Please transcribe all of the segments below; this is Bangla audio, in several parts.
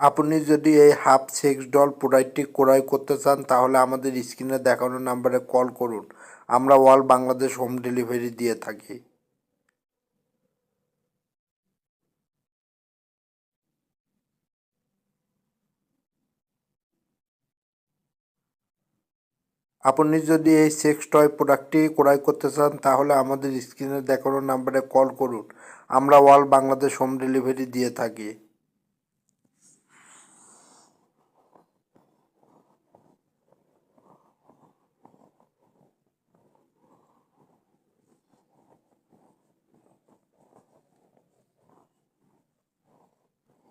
আপনি যদি এই হাফ সেক্স ডল প্রোডাক্টটি ক্রয় করতে চান, তাহলে আমাদের স্ক্রিনে দেখানো নাম্বারে কল করুন। আমরা অল বাংলাদেশ হোম ডেলিভারি দিয়ে থাকি। আপনি যদি এই সেক্স টয় প্রোডাক্টটি ক্রয় করতে চান, তাহলে আমাদের স্ক্রিনে দেখানো নাম্বারে কল করুন। আমরা অল বাংলাদেশ হোম ডেলিভারি দিয়ে থাকি।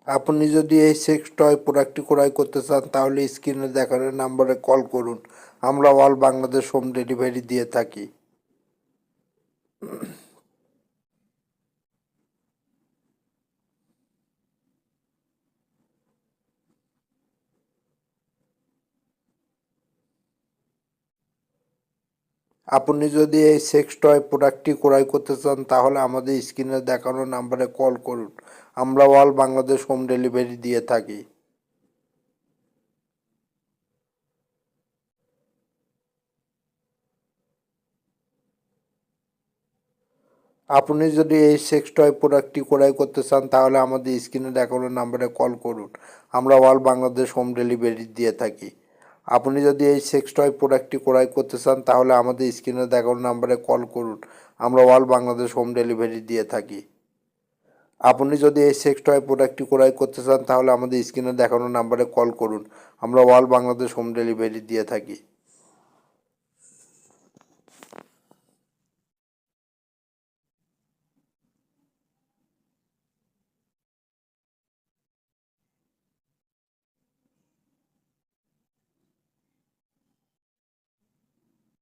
আপনি যদি এই সেক্স টয় প্রোডাক্টটি ক্রয় করতে চান, তাহলে স্ক্রিনে দেখানো নাম্বারে কল করুন। আমরা অল বাংলাদেশ হোম ডেলিভারি দিয়ে থাকি। আপনি যদি এই সেক্স টয় প্রোডাক্টটি ক্রয় করতে চান, তাহলে আমাদের স্ক্রিনে দেখানো নাম্বারে কল করুন। আমরা অল বাংলাদেশ হোম ডেলিভারি দিয়ে থাকি। আপনি যদি এই সেক্স টয় প্রোডাক্টটি ক্রয় করতে চান, তাহলে আমাদের স্ক্রিনে দেখানো নাম্বারে কল করুন। আমরা অল বাংলাদেশ হোম ডেলিভারি দিয়ে থাকি। আপনি যদি এই সেক্স টয় প্রোডাক্টটি ক্রয় করতে চান, তাহলে আমাদের স্ক্রিনে দেখানো নাম্বারে কল করুন। আমরা অল বাংলাদেশ হোম ডেলিভারি দিয়ে থাকি। আপনি যদি এই সেক্স টয় প্রোডাক্টটি ক্রয় করতে চান, তাহলে আমাদের স্ক্রিনে দেখানো নাম্বারে কল করুন। আমরা অল বাংলাদেশ হোম ডেলিভারি দিয়ে থাকি।